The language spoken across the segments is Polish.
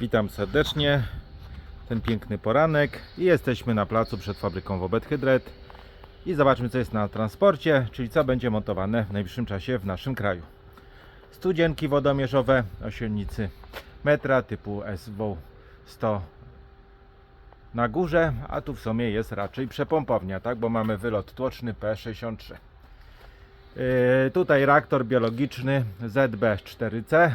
Witam serdecznie. Ten piękny poranek jesteśmy na placu przed fabryką Wobet Hydret i zobaczmy co jest na transporcie, czyli co będzie montowane w najbliższym czasie w naszym kraju. Studzienki wodomierzowe o silnicy metra typu SW 100 na górze, a tu w sumie jest raczej przepompownia, tak, bo mamy wylot tłoczny P63. Yy, tutaj reaktor biologiczny ZB4C.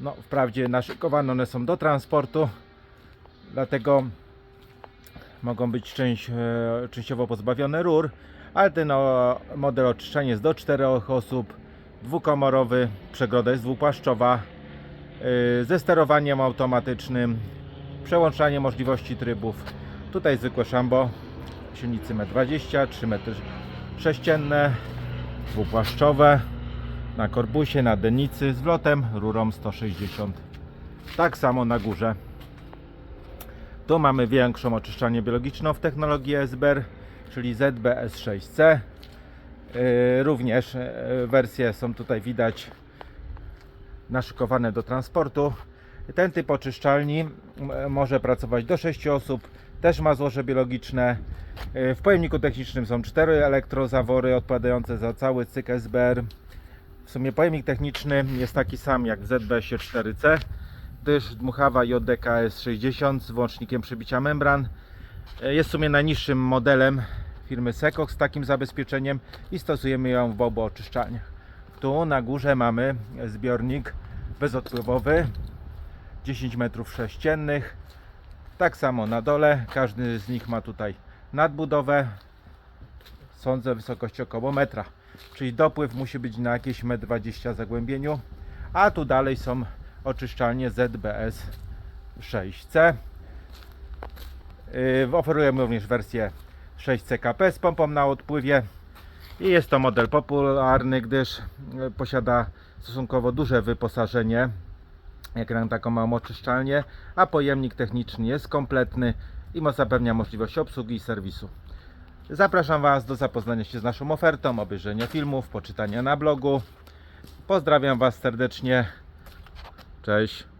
No, wprawdzie naszykowane one są do transportu, dlatego mogą być część, e, częściowo pozbawione rur, ale ten model oczyszczania jest do 4 osób, dwukomorowy, przegroda jest dwupłaszczowa, yy, ze sterowaniem automatycznym, przełączanie możliwości trybów. Tutaj zwykłe szambo, silnicy 1,20 m, 3 metry sześcienne, dwupłaszczowe, na korbusie, na denicy z wlotem rurą 160. Tak samo na górze. Tu mamy większą oczyszczalnię biologiczną w technologii SBR, czyli ZBS6C. Yy, Również yy, wersje są tutaj widać naszykowane do transportu. Ten typ oczyszczalni m, może pracować do 6 osób, też ma złoże biologiczne. W pojemniku technicznym są 4 elektrozawory odpowiadające za cały cykl SBR. W sumie pojemnik techniczny jest taki sam jak w ZB4C, gdyż dmuchawa JDKS 60 z włącznikiem przebicia membran E, jest w sumie najniższym modelem firmy Secox z takim zabezpieczeniem i stosujemy ją w obu oczyszczalniach. Tu na górze mamy zbiornik bezodpływowy 10 metrów sześciennych. Tak samo na dole, każdy z nich ma tutaj nadbudowę sądzę wysokości około metra. Czyli dopływ musi być na jakieś 1,20 m zagłębieniu. A tu dalej są oczyszczalnie ZBS 6C. Yy, Oferujemy również wersję 6CKP z pompą na odpływie. I jest to model popularny, gdyż yy, posiada stosunkowo duże wyposażenie jak na taką małą oczyszczalnię, a pojemnik techniczny jest kompletny i zapewnia możliwość obsługi i serwisu. Zapraszam Was do zapoznania się z naszą ofertą, obejrzenia filmów, poczytania na blogu. Pozdrawiam Was serdecznie. Cześć.